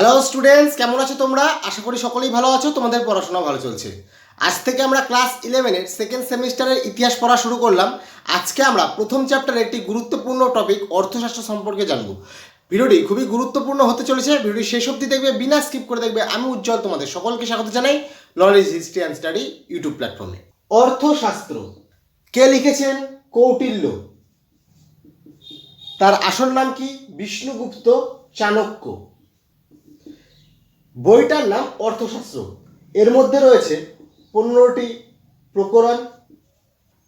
Hello students কেমন আছো তোমরা? আশা করি সকলেই ভালো আছো, তোমাদের পড়াশোনা ভালো চলছে। আজ থেকে আমরা ক্লাস ইলেভেনের সেকেন্ড সেমিস্টারের ইতিহাস পড়া শুরু করলাম। আজকে আমরা প্রথম চ্যাপ্টারের একটি গুরুত্বপূর্ণ টপিক অর্থশাস্ত্র সম্পর্কে জানব। ভিডিওটি খুবই গুরুত্বপূর্ণ হতে চলেছে, ভিডিওটি শেষ অবধি দেখবে, বিনা স্কিপ করে দেখবে, আমি উজ্জ্বল তোমাদের সকলকে স্বাগত জানাই knowledge history and study YouTube প্ল্যাটফর্মে অর্থশাস্ত্র, কে লিখেছেন? কৌটিল্য। তার আসল নাম কি? বিষ্ণুগুপ্ত চাণক্য। বইটার নাম অর্থশাস্ত্র। এর মধ্যে রয়েছে পনেরোটি প্রকরণ,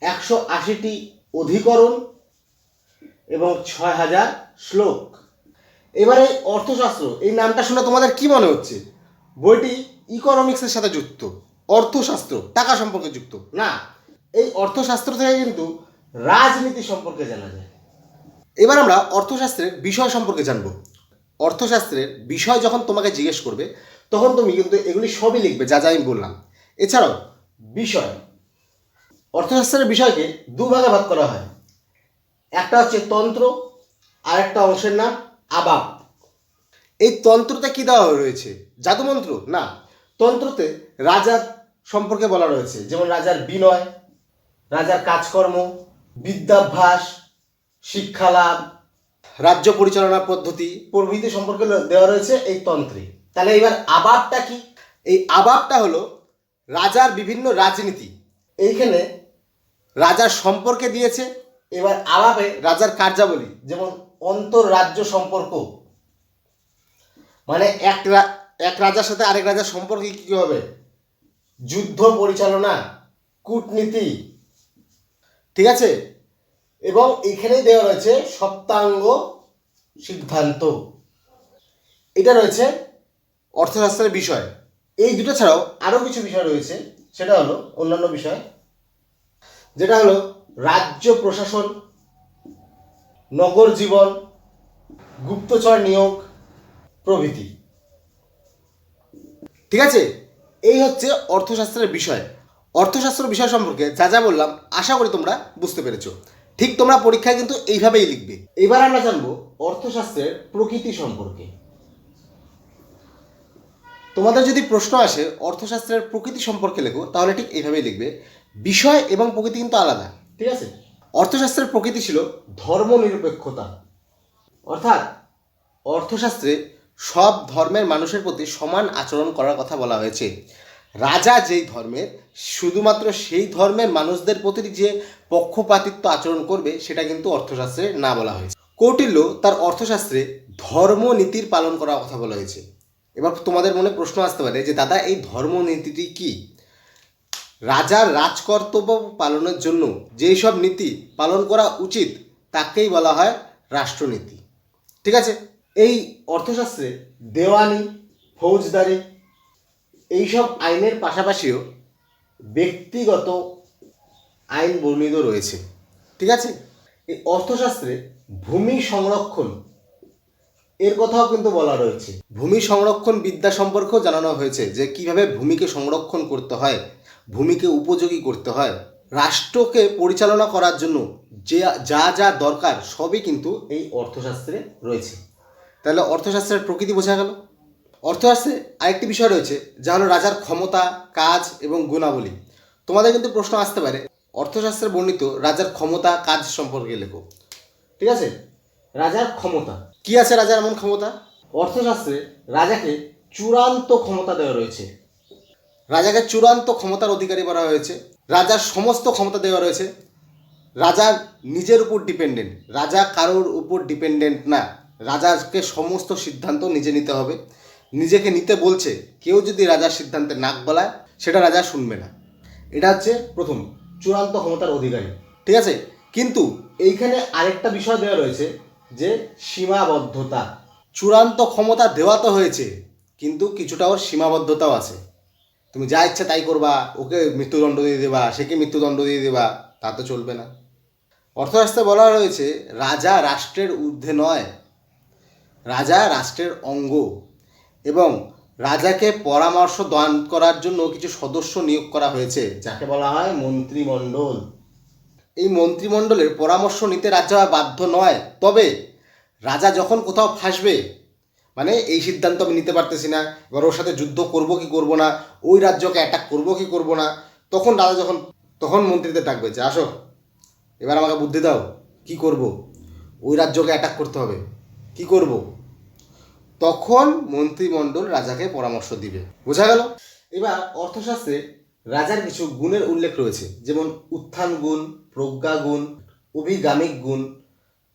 একশো আশিটি অধিকরণ এবং ছয় হাজার শ্লোক। এবারে অর্থশাস্ত্র, এই নামটা শুনে তোমাদের কি মনে হচ্ছে? বইটি ইকোনমিক্সের সাথে যুক্ত, অর্থশাস্ত্র, টাকা সম্পর্কে যুক্ত। না, এই অর্থশাস্ত্র থেকে কিন্তু রাজনীতি সম্পর্কে জানা যায়। এবার আমরা অর্থশাস্ত্রের বিষয় সম্পর্কে জানব। অর্থশাস্ত্রের বিষয় যখন তোমাকে জিজ্ঞেস করবে, তখন তুমি কিন্তু এগুলি সবই লিখবে, যা যা আমি বললাম। এছাড়াও, বিষয়। অর্থশাস্ত্রের বিষয়কে দুভাগে ভাগ করা হয়। একটা হচ্ছে তন্ত্র আর একটা অংশের নাম আবাব। এই তন্ত্রতে কি দেওয়া রয়েছে? জাদুমন্ত্র? না। তন্ত্রতে রাজার সম্পর্কে বলা রয়েছে, যেমন রাজার বিনয়, রাজার কাজকর্ম, বিদ্যাভ্যাস, শিক্ষালাভ রাজ্য পরিচালনা পদ্ধতি প্রভৃতি সম্পর্কে দেওয়া রয়েছে এই তন্ত্রে। তাহলে এবার আবাবটা কি? এই আবাবটা হলো রাজার বিভিন্ন রাজনীতি। এইখানে রাজার সম্পর্কে দিয়েছে এবার আবাবে রাজার কার্যাবলী যেমন অন্তর্রাজ্য সম্পর্ক। মানে এক রা- এক রাজার সাথে আরেক রাজার সম্পর্কে কী হবে? যুদ্ধ পরিচালনা কূটনীতি। ঠিক আছে? এবং এখানেই দেওয়া রয়েছে সপ্তাঙ্গ সিদ্ধান্ত। এটা রয়েছে অর্থশাস্ত্রের বিষয়। এই দুটো ছাড়াও আরও কিছু বিষয় রয়েছে। সেটা হলো অন্যান্য বিষয়। যেটা হলো রাজ্য প্রশাসন, নগর জীবন, গুপ্তচর নিয়োগ প্রভৃতি। ঠিক আছে? এই হচ্ছে অর্থশাস্ত্রের বিষয়। অর্থশাস্ত্র বিষয় সম্পর্কে যা যা বললাম, আশা করি তোমরা বুঝতে পেরেছ। ঠিক তোমরা পরীক্ষায় কিন্তু এইভাবেই লিখবে। এবার আমরা জানব অর্থশাস্ত্রের প্রকৃতি সম্পর্কে। তোমাদের যদি প্রশ্ন আসে অর্থশাস্ত্রের প্রকৃতি সম্পর্কে লেখো, তাহলে ঠিক এইভাবেই লিখবে। বিষয় এবং প্রকৃতি কিন্তু আলাদা। ঠিক আছে? অর্থশাস্ত্রের প্রকৃতি ছিল ধর্মনিরপেক্ষতা। অর্থাৎ অর্থশাস্ত্রে সব ধর্মের মানুষের প্রতি সমান আচরণ করার কথা বলা হয়েছে। রাজা যেই ধর্মের, শুধুমাত্র সেই ধর্মের মানুষদের প্রতি যে পক্ষপাতিত্ব আচরণ করবে, সেটা কিন্তু অর্থশাস্ত্রে না বলা হয়েছে। কৌটিল্য তার অর্থশাস্ত্রে ধর্মনীতির পালন করার কথা বলা হয়েছে। এবার তোমাদের মনে প্রশ্ন আসতে পারে যে, দাদা, এই ধর্মনীতিটি কি? রাজার রাজকর্তব্য পালনের জন্য যেই সব নীতি পালন করা উচিত, তাকেই বলা হয় রাষ্ট্রনীতি। ঠিক আছে? এই অর্থশাস্ত্রে দেওয়ানি, ফৌজদারি এইসব আইনের পাশাপাশিও ব্যক্তিগত আইন বর্ণিত রয়েছে। ঠিক আছে? এই অর্থশাস্ত্রে ভূমি সংরক্ষণ, এর কথাও কিন্তু বলা রয়েছে। ভূমি সংরক্ষণ বিদ্যা সম্পর্কেও জানানো হয়েছে যে কীভাবে ভূমিকে সংরক্ষণ করতে হয়, ভূমিকে উপযোগী করতে হয়, রাষ্ট্রকে পরিচালনা করার জন্য যে, যা যা দরকার সবই কিন্তু এই অর্থশাস্ত্রে রয়েছে। তাহলে অর্থশাস্ত্রের প্রকৃতি বোঝা গেল? অর্থশাস্ত্রে আরেকটি বিষয় রয়েছে, যা হলো রাজার ক্ষমতা, কাজ এবং গুণাবলী। তোমাদের কিন্তু প্রশ্ন আসতে পারে, অর্থশাস্ত্রে বর্ণিত রাজার ক্ষমতা, কাজ সম্পর্কে লেখো। ঠিক আছে? রাজার ক্ষমতা। কি আছে রাজার এমন ক্ষমতা? অর্থশাস্ত্রে রাজাকে চূড়ান্ত ক্ষমতা দেওয়া রয়েছে। রাজাকে চূড়ান্ত ক্ষমতার অধিকারী করা হয়েছে। রাজার সমস্ত ক্ষমতা দেওয়া রয়েছে। রাজার নিজের উপর ডিপেন্ডেন্ট। রাজা কারোর উপর ডিপেন্ডেন্ট না। রাজাকে সমস্ত সিদ্ধান্ত নিজে নিতে হবে। নিজেকে নিতে বলছে, কেউ যদি রাজার সিদ্ধান্তে নাক গলায়, সেটা রাজা শুনবে না। এটা হচ্ছে প্রথম, চূড়ান্ত ক্ষমতার অধিকারী। ঠিক আছে? কিন্তু এইখানে আরেকটা বিষয় দেওয়া রয়েছে যে সীমাবদ্ধতা। চূড়ান্ত ক্ষমতা দেওয়া তো হয়েছে, কিন্তু কিছুটা ওর সীমাবদ্ধতাও আছে। তুমি যা ইচ্ছা তাই করবা, ওকে মৃত্যুদণ্ড দিয়ে দেবা সেকে মৃত্যুদণ্ড দিয়ে দেবা, তা তো চলবে না। অর্থশাস্ত্রে বলা রয়েছে, রাজা রাষ্ট্রের ঊর্ধ্বে নয়, রাজা রাষ্ট্রের অঙ্গ। এবং রাজাকে পরামর্শ দান করার জন্য কিছু সদস্য নিয়োগ করা হয়েছে, যাকে বলা হয় মন্ত্রিমণ্ডল। এই মন্ত্রিমণ্ডলের পরামর্শ নিতে রাজা বাধ্য নয়। তবে রাজা যখন কোথাও ফাঁসবে মানে এই সিদ্ধান্ত আমি নিতে পারতেছি না, এবার ওর সাথে যুদ্ধ করব কি করব না, ওই রাজ্যকে অ্যাটাক করব কি করব না, তখন রাজা যখন, তখন মন্ত্রীদের ডাকবে যে, আসো, এবার আমাকে বুদ্ধি দাও, কি করব? ওই রাজ্যকে অ্যাটাক করতে হবে, কি করব? তখন মন্ত্রিমণ্ডল রাজাকে পরামর্শ দিবে। বোঝা গেল? এবার অর্থশাস্ত্রে রাজার কিছু গুণের উল্লেখ রয়েছে, যেমন উত্থান গুণ, প্রজ্ঞা গুণ, অভিগামিক গুণ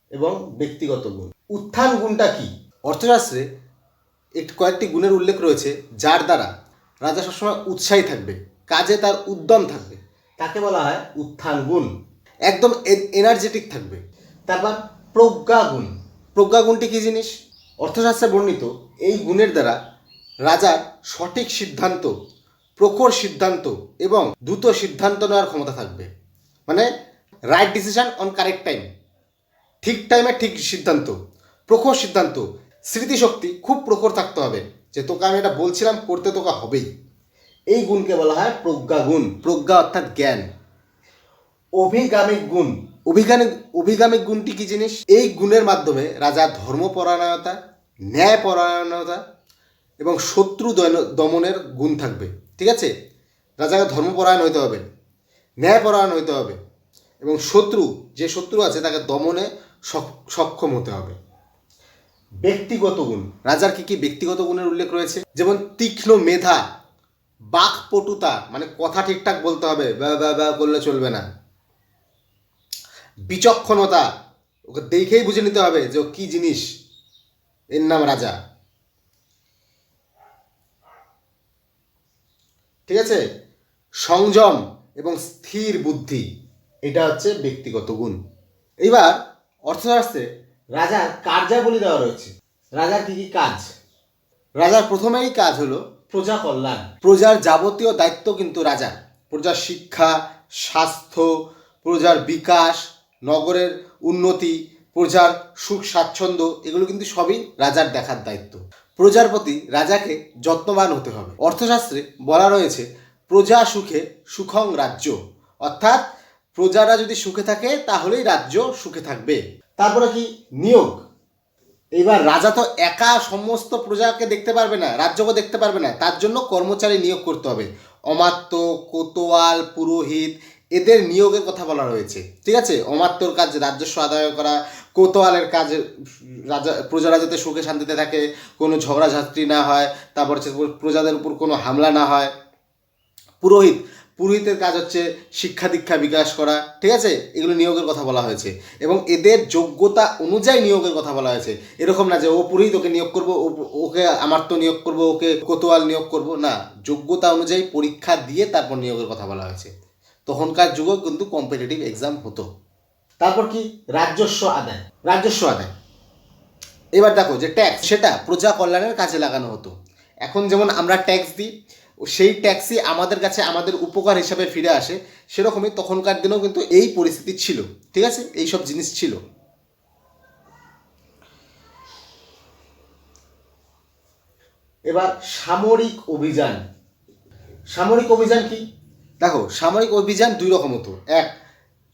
এবং ব্যক্তিগত গুণ। উত্থান গুণটা কি? অর্থশাস্ত্রে একটি কয়েকটি গুণের উল্লেখ রয়েছে, যার দ্বারা রাজা সবসময় উৎসাহী থাকবে, কাজে তার উদ্যম থাকবে। তাকে বলা হয় উত্থান গুণ। একদম এনার্জেটিক থাকবে। তারপর প্রজ্ঞা গুণ। প্রজ্ঞা গুণটি কী জিনিস? অর্থশাস্ত্রে বর্ণিত এই গুণের দ্বারা রাজার সঠিক সিদ্ধান্ত, প্রখর সিদ্ধান্ত এবং দ্রুত সিদ্ধান্ত নেওয়ার ক্ষমতা থাকবে। মানে right decision on correct time ঠিক টাইমে ঠিক সিদ্ধান্ত, প্রখর সিদ্ধান্ত, স্মৃতিশক্তি খুব প্রখর থাকতে হবে। যে তোকে আমি এটা বলছিলাম, করতে তোকে হবেই। এই গুণকে বলা হয় প্রজ্ঞা গুণ প্রজ্ঞা অর্থাৎ জ্ঞান। অভিগামিক গুণ। অভিগামিক অভিগামিক গুণটি কি জিনিস? এই গুণের মাধ্যমে রাজা ধর্মপরায়ণতা, ন্যায়পরায়ণতা এবং শত্রু দমনের গুণ থাকবে। ঠিক আছে? রাজাকে ধর্মপরায়ণ হইতে হবে, ন্যায়পরায়ণ হইতে হবে এবং শত্রু, যে শত্রু আছে তাকে দমনে সক্ষম হতে হবে। ব্যক্তিগত গুণ। রাজার কি কি ব্যক্তিগত গুণের উল্লেখ রয়েছে? যেমন তীক্ষ্ণ মেধা, বাকপটুতা মানে কথা ঠিকঠাক বলতে হবে, ব্যা ব্যা করলে চলবে না। বিচক্ষণতা, ওকে দেখেই বুঝে নিতে হবে যে ও কি জিনিস। এর নাম রাজা। ঠিক আছে? সংযম এবং স্থির বুদ্ধি, এটা হচ্ছে ব্যক্তিগত গুণ। এইবার অর্থশাস্ত্রে রাজার কার্যাবলী দেওয়া রয়েছে। রাজার কি কি কাজ? রাজার প্রথমেই কাজ হলো প্রজা কল্যাণ। প্রজার যাবতীয় দায়িত্ব কিন্তু রাজার। প্রজার শিক্ষা, স্বাস্থ্য, প্রজার বিকাশ নগরের উন্নতি, প্রজার সুখ, স্বাচ্ছন্দ্য, এগুলো কিন্তু সবই রাজার দেখার দায়িত্ব। প্রজার প্রতি রাজাকে যত্নবান হতে হবে। অর্থশাস্ত্রে বলা রয়েছে, প্রজা সুখে সুখং রাজ্য। অর্থাৎ প্রজারা যদি সুখে থাকে, তাহলেই রাজ্য সুখে থাকবে। তারপরে কি? নিয়োগ। এবার রাজা তো একা সমস্ত প্রজাকে দেখতে পারবে না, রাজ্যকে দেখতে পারবে না। তার জন্য কর্মচারী নিয়োগ করতে হবে। অমাত্য, কোতোয়াল, পুরোহিত এদের নিয়োগের কথা বলা রয়েছে। ঠিক আছে? অমাত্যর কাজ রাজস্ব আদায় করা, কোতোয়ালের কাজ রাজা প্রজারা যাতে সুখে শান্তিতে থাকে, কোনো ঝগড়াঝাঁটি না হয়, তারপর হচ্ছে প্রজাদের উপর কোনো হামলা না হয়। পুরোহিত, পুরোহিতের কাজ হচ্ছে শিক্ষা দীক্ষা বিকাশ করা, ঠিক আছে? এগুলো নিয়োগের কথা বলা হয়েছে। এবং এদের যোগ্যতা অনুযায়ী নিয়োগের কথা বলা হয়েছে। এরকম না যে, ও পুরোহিত, ওকে নিয়োগ করব ওকে আমার তো নিয়োগ করব, ওকে কোতোয়াল নিয়োগ করব, না। যোগ্যতা অনুযায়ী পরীক্ষা দিয়ে তারপর নিয়োগের কথা বলা হয়েছে। তখনকার যুগেও কিন্তু কম্পিটিটিভ এক্সাম হতো। তারপর কি? রাজস্ব আদায়। রাজস্ব আদায়। এবার দেখো যে ট্যাক্স সেটা প্রজা কল্যাণের কাজে লাগানো হতো। এখন যেমন আমরা ট্যাক্স দিই, সেই ট্যাক্সই আমাদের কাছে আমাদের উপকার হিসাবে ফিরে আসে, সেরকমই তখনকার দিনেও কিন্তু এই পরিস্থিতি ছিল। ঠিক আছে? এই সব জিনিস ছিল। এবার সামরিক অভিযান। সামরিক অভিযান কি? দেখো, সামরিক অভিযান দুই রকম হতো। এক,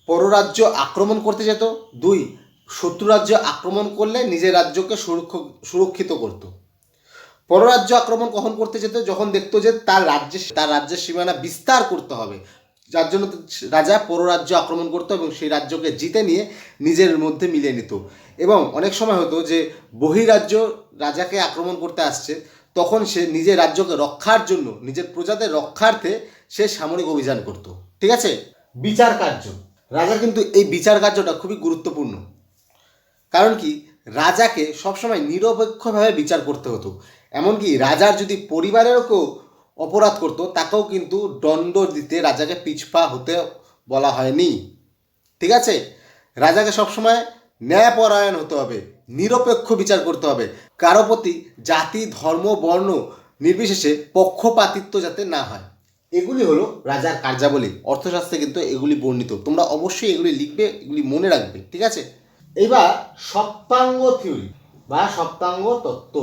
পররাজ্য আক্রমণ করতে যেত। দুই, শত্রু রাজ্য আক্রমণ করলে নিজের রাজ্যকে সুরক্ষ- সুরক্ষিত করত। পররাজ্য আক্রমণ কখন করতে যেত? যখন দেখতো যে তার রাজ্যে, তার রাজ্যের সীমানা বিস্তার করতে হবে। যার জন্য রাজা পররাজ্য আক্রমণ করতো এবং সেই রাজ্যকে জিতে নিয়ে নিজের মধ্যে মিলিয়ে নিত। এবং অনেক সময় হতো যে বহিরাজ্য রাজাকে আক্রমণ করতে আসছে, তখন সে নিজের রাজ্যকে রক্ষার জন্য, নিজের প্রজাদের রক্ষার্থে সে সামরিক অভিযান করত, ঠিক আছে? বিচার কার্য। রাজা কিন্তু এই বিচার কার্যটা খুবই গুরুত্বপূর্ণ। কারণ কি? রাজাকে সবসময় নিরপেক্ষভাবে বিচার করতে হতো। এমনকি রাজার যদি পরিবারেরও কেউ অপরাধ করতো, তাকেও কিন্তু দণ্ড দিতে রাজাকে পিছপা হতে বলা হয়নি। ঠিক আছে? রাজাকে সবসময় ন্যায়পরায়ণ হতে হবে, নিরপেক্ষ বিচার করতে হবে। কারও প্রতি জাতি, ধর্ম, বর্ণ নির্বিশেষে পক্ষপাতিত্ব যাতে না হয়। এগুলি হলো রাজার কার্যাবলী, অর্থশাস্ত্রে কিন্তু এগুলি বর্ণিত। তোমরা অবশ্যই এগুলি লিখবে, এগুলি মনে রাখবে, ঠিক আছে? এবার সপ্তাঙ্গ থিওরি বা সপ্তাঙ্গ তত্ত্ব।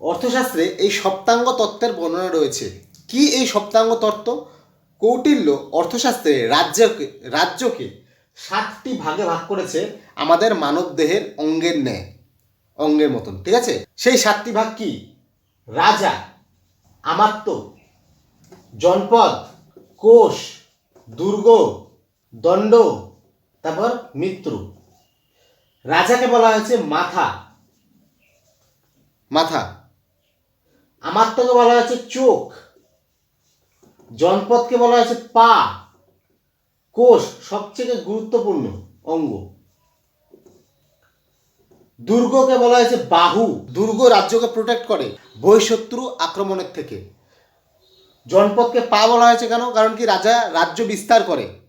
অর্থশাস্ত্রে এই সপ্তাঙ্গ তত্ত্বের বর্ণনা রয়েছে। কি এই সপ্তাঙ্গ তত্ত্ব? কৌটিল্য অর্থশাস্ত্রে রাজ্যকে রাজ্যকে সাতটি ভাগে ভাগ করেছে আমাদের মানব দেহের অঙ্গের ন্যায়, অঙ্গের মতন, ঠিক আছে? সেই সাতটি ভাগ কি? রাজা আমাত্য জনপদ কোষ দুর্গ দণ্ড তারপর মিত্র রাজাকে বলা হয়েছে মাথা। মাথা। আমাত্মকে বলা হয়েছে চোখ। জনপদকে বলা হয়েছে পা। কোষ সবচেয়ে গুরুত্বপূর্ণ অঙ্গ। দুর্গকে বলা হয়েছে বাহু। দুর্গ রাজ্যকে প্রোটেক্ট করে। বহিঃশত্রু আক্রমণের থেকে। জনপদকে পা বলা হয়েছে কেন? কারণ কি রাজা রাজ্য বিস্তার করে।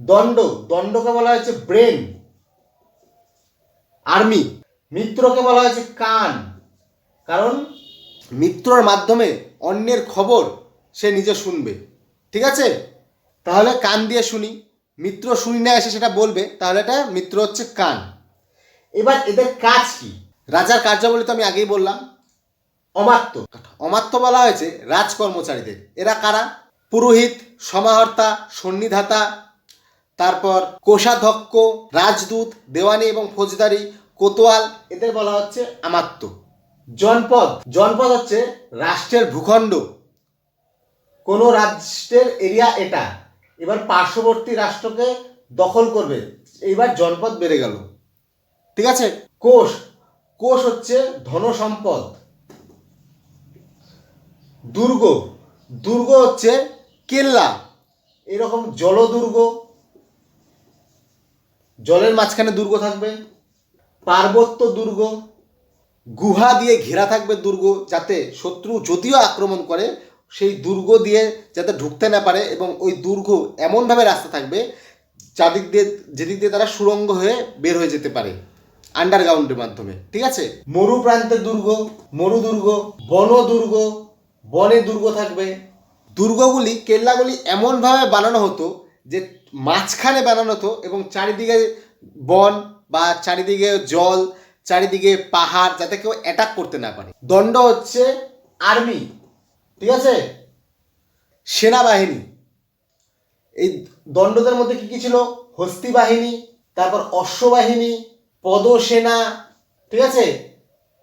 দণ্ড, দণ্ডকে বলা হয়েছে ব্রেন। আর্মি, মিত্রকে বলা হয়েছে কান। কারণ মিত্রর মাধ্যমে অন্যের খবর সে নিজে শুনবে। ঠিক আছে? তাহলে কান দিয়ে শুনি। মিত্র শুনি না, এসে সেটা বলবে। তাহলে এটা মিত্র হচ্ছে কান। এবার এদের কাজ কি? রাজার কার্যাবলী তো আমি আগেই বললাম। অমাত্য। অমাত্য বলা হয়েছে রাজকর্মচারীদের। এরা কারা? পুরোহিত, সমাহর্তা, সন্নিধাতা, তারপর কোষাধ্যক্ষ, রাজদূত, দেওয়ানি এবং ফৌজদারি, কোতোয়াল, এদের বলা হচ্ছে আমাত্য জনপদ। জনপদ হচ্ছে রাষ্ট্রের ভূখণ্ড। কোনো রাষ্ট্রের এরিয়া এটা। এবার পার্শ্ববর্তী রাষ্ট্রকে দখল করবে। এইবার জনপদ বেড়ে গেল। ঠিক আছে? কোষ। কোষ হচ্ছে ধনসম্পদ। দুর্গ। দুর্গ হচ্ছে কেল্লা। এরকম জলদুর্গ। জলের মাঝখানে দুর্গ থাকবে। পার্বত্য দুর্গ। গুহা দিয়ে ঘেরা থাকবে দুর্গ যাতে শত্রু যদিও আক্রমণ করে, সেই দুর্গ দিয়ে যাতে ঢুকতে না পারে এবং ওই দুর্গ এমনভাবে রাস্তা থাকবে চাদিক দিয়ে, যেদিক দিয়ে তারা সুরঙ্গ হয়ে বের হয়ে যেতে পারে আন্ডারগ্রাউন্ডের মাধ্যমে। ঠিক আছে? মরু প্রান্তের দুর্গ মরু দুর্গ বন দুর্গ বনে দুর্গ থাকবে। দুর্গগুলি কেল্লাগুলি এমনভাবে বানানো হতো যে মাঝখানে বানানো হতো এবং চারিদিকে বন বা চারিদিকে জল, চারিদিকে পাহাড় যাতে কেউ অ্যাটাক করতে না পারে। দণ্ড হচ্ছে আর্মি ঠিক আছে? সেনাবাহিনী। এই দণ্ডদের মধ্যে কি কি ছিল? হস্তি বাহিনী, তারপর অশ্ববাহিনী, পদসেনা, ঠিক আছে?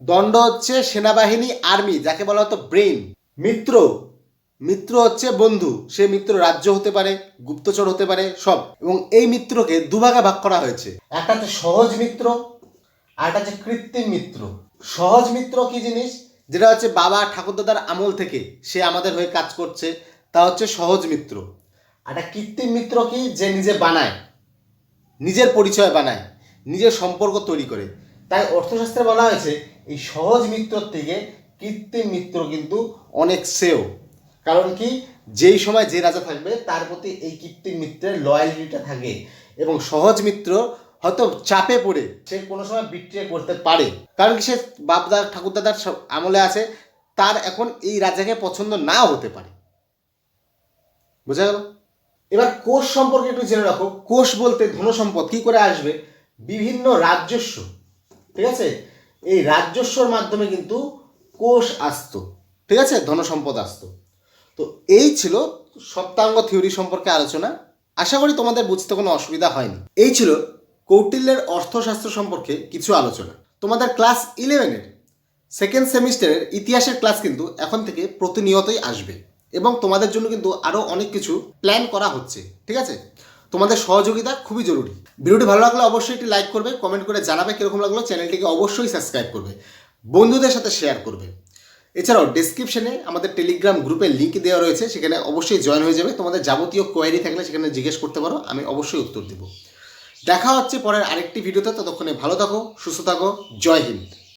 দণ্ড হচ্ছে সেনাবাহিনী আর্মি যাকে বলা হতো ব্রেন মিত্র। মিত্র হচ্ছে বন্ধু। সে মিত্র রাজ্য হতে পারে, গুপ্তচর হতে পারে, সব। এবং এই মিত্রকে দুভাগে ভাগ করা হয়েছে। একটা হচ্ছে সহজ মিত্র, আর একটা হচ্ছে কৃত্রিম মিত্র। সহজ মিত্র কি জিনিস? যেটা হচ্ছে বাবা ঠাকুরদাদার আমল থেকে সে আমাদের হয়ে কাজ করছে, তা হচ্ছে সহজ মিত্র। আর একটা কৃত্রিম মিত্র কি? যে নিজে বানায়। নিজের পরিচয় বানায়। নিজের সম্পর্ক তৈরি করে। তাই অর্থশাস্ত্রে বলা হয়েছে, এই সহজ মিত্রর থেকে কৃত্রিম মিত্র কিন্তু অনেক সেও কারণ কি? যেই সময় যে রাজা থাকবে, তার প্রতি এই কৃত্রিম মিত্রের লয়ালিটিটা থাকে। এবং সহজ মিত্র হয়তো চাপে পড়ে, সে কোনো সময় বিক্রিয়া করতে পারে। কারণ কি? সে বাপদা ঠাকুরদাদার আমলে আছে, তার এখন এই রাজাকে পছন্দ না হতে পারে। বোঝা গেল? এবার কোষ সম্পর্কে একটু জেনে রাখো। কোষ বলতে ধন সম্পদ, কি করে আসবে? বিভিন্ন রাজস্ব। ঠিক আছে? এই রাজস্বর মাধ্যমে কিন্তু কোষ আসতো, ঠিক আছে? ধনসম্পদ আসতো। তো এই ছিল সপ্তাঙ্গ থিওরি সম্পর্কে আলোচনা। আশা করি তোমাদের বুঝতে কোনো অসুবিধা হয়নি। এই ছিল কৌটিল্যের অর্থশাস্ত্র সম্পর্কে কিছু আলোচনা। তোমাদের ক্লাস ইলেভেনের সেকেন্ড সেমিস্টারের ইতিহাসের ক্লাস কিন্তু এখন থেকে প্রতিনিয়তই আসবে এবং তোমাদের জন্য কিন্তু আরও অনেক কিছু প্ল্যান করা হচ্ছে, ঠিক আছে? তোমাদের সহযোগিতা খুবই জরুরি। ভিডিওটি ভালো লাগলে অবশ্যই একটি লাইক করবে কমেন্ট করে জানাবে কীরকম লাগল চ্যানেলটিকে অবশ্যই সাবস্ক্রাইব করবে। বন্ধুদের সাথে শেয়ার করবে। এছাড়াও ডিসক্রিপশনে আমাদের টেলিগ্রাম গ্রুপের লিঙ্ক দেওয়া রয়েছে, সেখানে অবশ্যই জয়েন হয়ে যাবে। তোমাদের যাবতীয় কোয়ারি থাকলে সেখানে জিজ্ঞেস করতে পারো, আমি অবশ্যই উত্তর দেবো। দেখা হচ্ছে পরের আরেকটি ভিডিওতে ততক্ষণে ভালো থাকো, সুস্থ থাকো, জয় হিন্দ।